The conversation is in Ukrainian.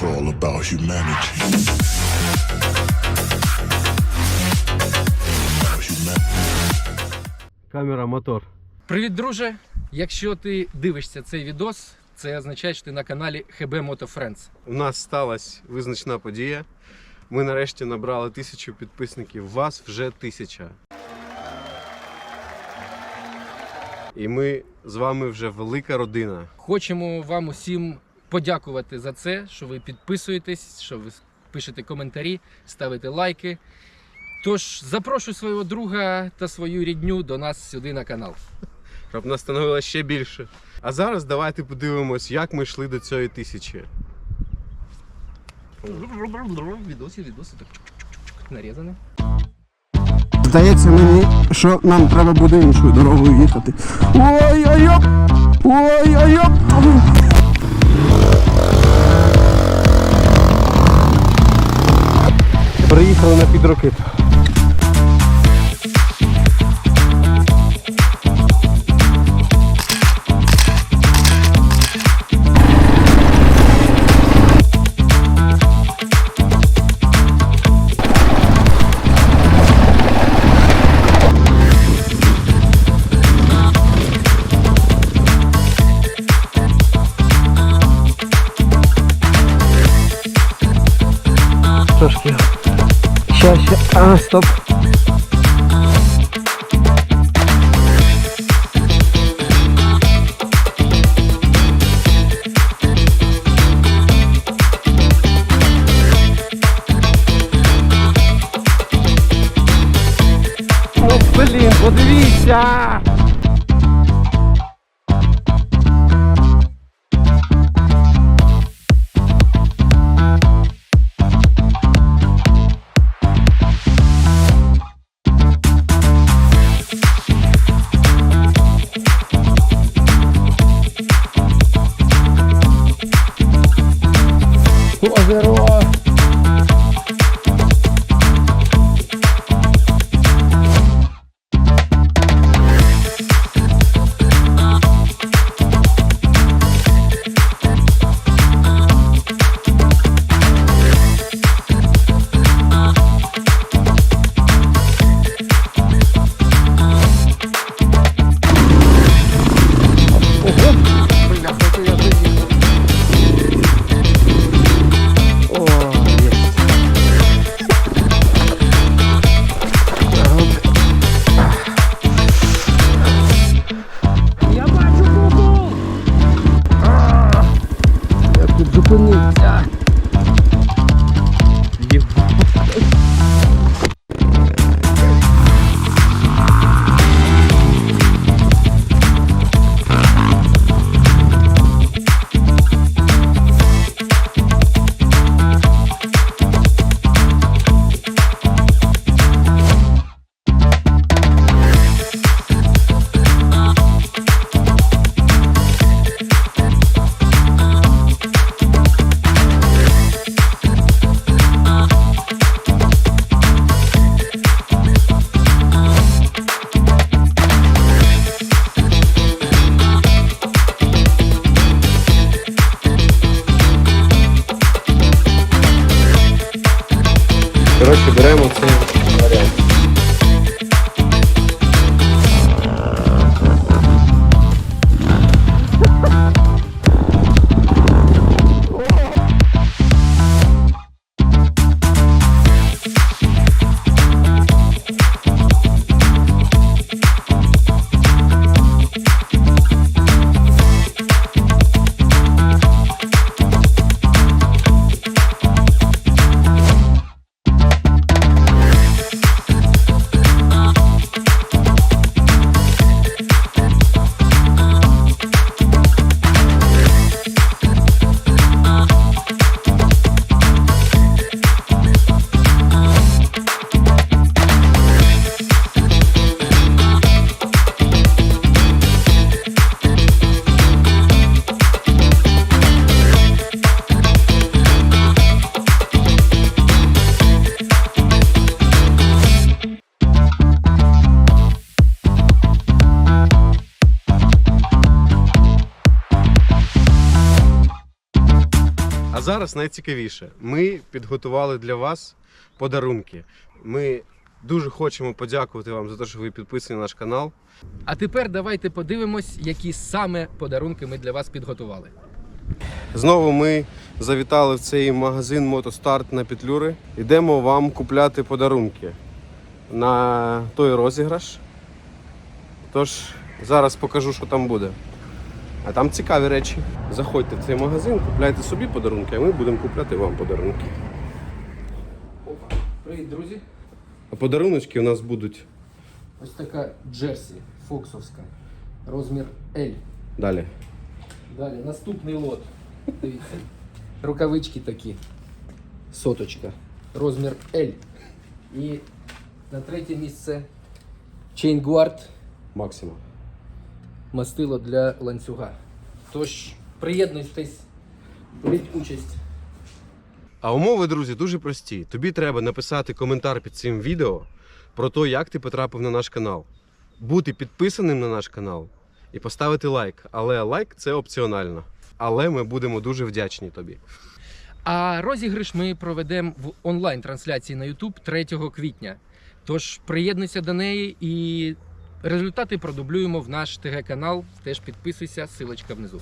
It's all about humanity. Камера, мотор. Привіт, друже! Якщо ти дивишся цей відос, це означає, що ти на каналі HB Moto Friends. У нас сталася визначна подія. Ми нарешті набрали тисячу підписників. Вас вже тисяча. І ми з вами вже велика родина. Хочемо вам усім подякувати за це, що ви підписуєтесь, що ви пишете коментарі, ставите лайки. Тож запрошуй свого друга та свою рідню до нас сюди на канал. щоб нас становилося ще більше. А зараз давайте подивимось, як ми йшли до цієї тисячі. Відоси, відоси, так чук-чук-чук-чук, нарізане. Здається мені, що нам треба буде іншою дорогою їхати. Ой-ой-оп! Ой-ой-оп! pełne hidrokiet. troszkę. Трошки. Ща, ща. А, стоп. О, блін, подивіться! Коротше, беремо цей зараз найцікавіше. Ми підготували для вас подарунки. Ми дуже хочемо подякувати вам за те, що ви підписані на наш канал. А тепер давайте подивимось, які саме подарунки ми для вас підготували. Знову ми завітали в цей магазин Мотостарт на Петлюри. Йдемо вам купляти подарунки на той розіграш. Тож зараз покажу, що там буде. А там цікаві речі. Заходьте в цей магазин, купляйте собі подарунки, а ми будемо купляти вам подарунки. Опа. Привіт, друзі! А подаруночки у нас будуть Ось така Джерсі Фоксовська. Розмір L. далі. Далі наступний лот. Дивіться. Рукавички такі. Соточка. Розмір L. І на третє місце Chain Guard Максимум. Мастило для ланцюга. Тож приєднуйтесь, беріть участь. А умови, друзі, дуже прості. Тобі треба написати коментар під цим відео про те, як ти потрапив на наш канал, бути підписаним на наш канал і поставити лайк. Але лайк це опціонально. Але ми будемо дуже вдячні тобі. А розіграш ми проведемо в онлайн-трансляції на YouTube 3 квітня. Тож приєднуйся до неї і результати продублюємо в наш ТГ канал. Теж підписуйся, силочка внизу.